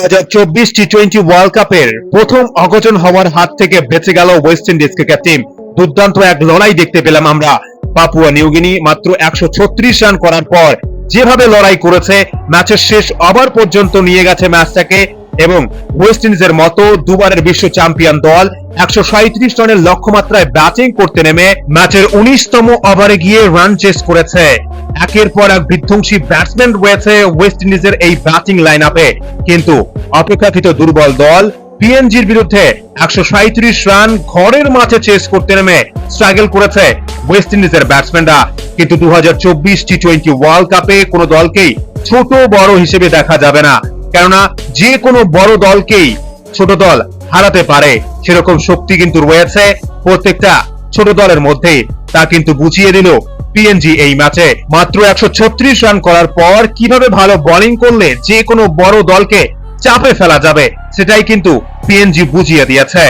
হাজার চব্বিশ T twenty world কাপের প্রথম অঘটন হওয়ার হাত থেকে বেঁচে গেল ওয়েস্ট ইন্ডিজ ক্রিকেট টিম দুর্দান্ত এক লড়াই দেখতে পেলাম আমরা। পাপুয়া নিউগিনি মাত্র একশো ছত্রিশ রান করার পর যেভাবে লড়াই করেছে, ম্যাচের শেষ ওভার পর্যন্ত নিয়ে গেছে ম্যাচটাকে এবং ওয়েস্ট ইন্ডিজের মতো দুবারের বিশ্ব চ্যাম্পিয়ন দল একশো সাঁত্রিশ রানের লক্ষ্যমাত্রায় ব্যাটিং করতে নেমে ম্যাচের উনিশতম ওভারে গিয়ে রান চেস করেছে। একের পর এক বিধ্বংসী ব্যাটসম্যান রয়েছে ওয়েস্ট ইন্ডিজের এই ব্যাটিং লাইন আপে কিন্তু অপেক্ষাকৃত দুর্বল দল পিএনজির বিরুদ্ধে একশো সাঁত্রিশ রান ঘরের মাঠে চেস করতে নেমে স্ট্রাগল করেছে ওয়েস্ট ইন্ডিজের ব্যাটসম্যানরা কিন্তু দু হাজার চব্বিশ টি টোয়েন্টি ওয়ার্ল্ড কাপে কোনো দলকেই ছোট বড় হিসেবে দেখা যাবে না। কেননা যে কোনো বড় দলকেই ছোট দল হারাতে পারে। সেরকম শক্তি কিন্তু রয়েছে প্রত্যেকটা ছোট দলের মধ্যে তা কিন্তু বুঝিয়ে দিল পিএনজি এই ম্যাচে মাত্র একশো ছত্রিশ রান করার পর কীভাবে ভালো বোলিং করলে যে কোনো বড় দলকে চাপে ফেলা যাবে, সেটাই কিন্তু পিএনজি বুঝিয়ে দিয়েছে।